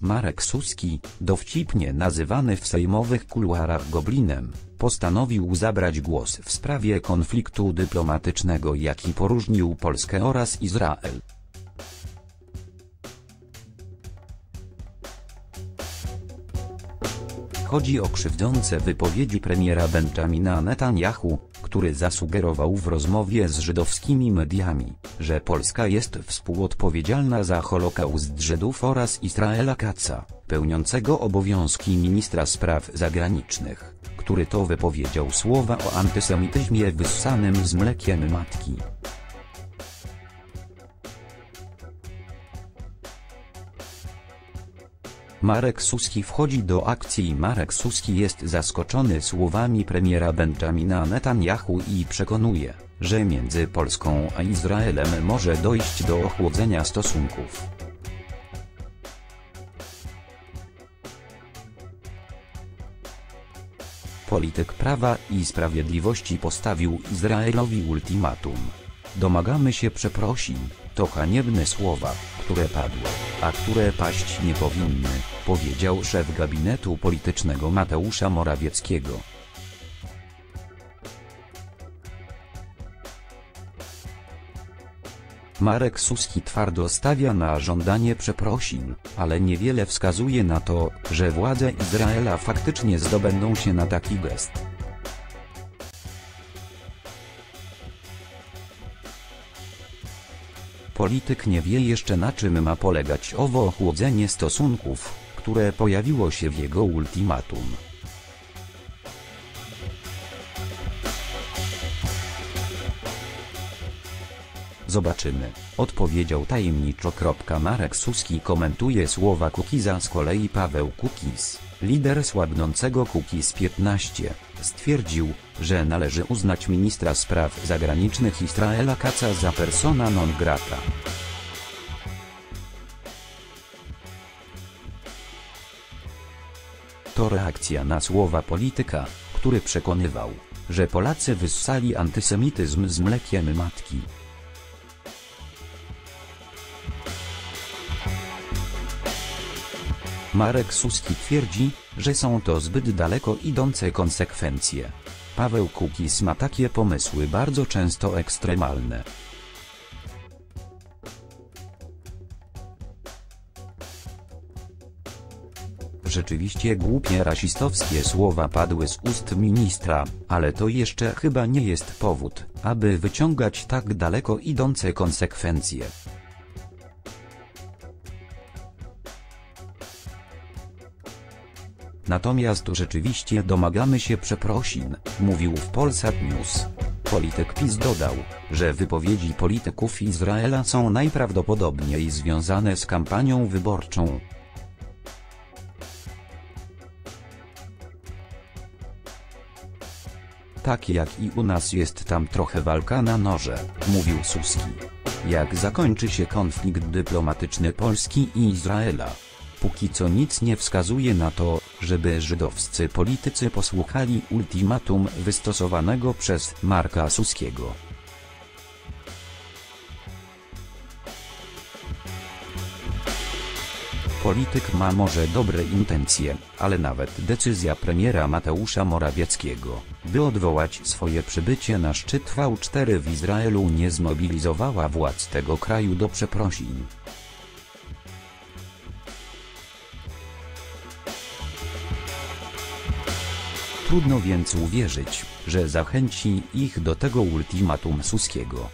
Marek Suski, dowcipnie nazywany w sejmowych kuluarach Goblinem, postanowił zabrać głos w sprawie konfliktu dyplomatycznego jaki poróżnił Polskę oraz Izrael. Chodzi o krzywdzące wypowiedzi premiera Benjamina Netanyahu, który zasugerował w rozmowie z żydowskimi mediami, że Polska jest współodpowiedzialna za Holokaust Żydów oraz Izraela Katza, pełniącego obowiązki ministra spraw zagranicznych, który to wypowiedział słowa o antysemityzmie wyssanym z mlekiem matki. Marek Suski wchodzi do akcji Marek Suski jest zaskoczony słowami premiera Benjamina Netanyahu i przekonuje, że między Polską a Izraelem może dojść do ochłodzenia stosunków. Polityk Prawa i Sprawiedliwości postawił Izraelowi ultimatum. Domagamy się przeprosin, to haniebne słowa, które padły, a które paść nie powinny, powiedział szef gabinetu politycznego Mateusza Morawieckiego. Marek Suski twardo stawia na żądanie przeprosin, ale niewiele wskazuje na to, że władze Izraela faktycznie zdobędą się na taki gest. Polityk nie wie jeszcze na czym ma polegać owo ochłodzenie stosunków, które pojawiło się w jego ultimatum. Zobaczymy, odpowiedział tajemniczo. Marek Suski komentuje słowa Kukiza z kolei Paweł Kukiz, lider słabnącego Kukiz 15, stwierdził, że należy uznać ministra spraw zagranicznych Izraela Kaca za persona non grata. To reakcja na słowa polityka, który przekonywał, że Polacy wyssali antysemityzm z mlekiem matki. Marek Suski twierdzi, że są to zbyt daleko idące konsekwencje. Paweł Kukiz ma takie pomysły bardzo często ekstremalne. Rzeczywiście głupie rasistowskie słowa padły z ust ministra, ale to jeszcze chyba nie jest powód, aby wyciągać tak daleko idące konsekwencje. Natomiast rzeczywiście domagamy się przeprosin, mówił w Polsat News. Polityk PiS dodał, że wypowiedzi polityków Izraela są najprawdopodobniej związane z kampanią wyborczą. Tak jak i u nas jest tam trochę walka na noże, mówił Suski. Jak zakończy się konflikt dyplomatyczny Polski i Izraela? Póki co nic nie wskazuje na to, żeby żydowscy politycy posłuchali ultimatum wystosowanego przez Marka Suskiego. Polityk ma może dobre intencje, ale nawet decyzja premiera Mateusza Morawieckiego, by odwołać swoje przybycie na szczyt V4 w Izraelu nie zmobilizowała władz tego kraju do przeprosin. Trudno więc uwierzyć, że zachęci ich do tego ultimatum Suskiego.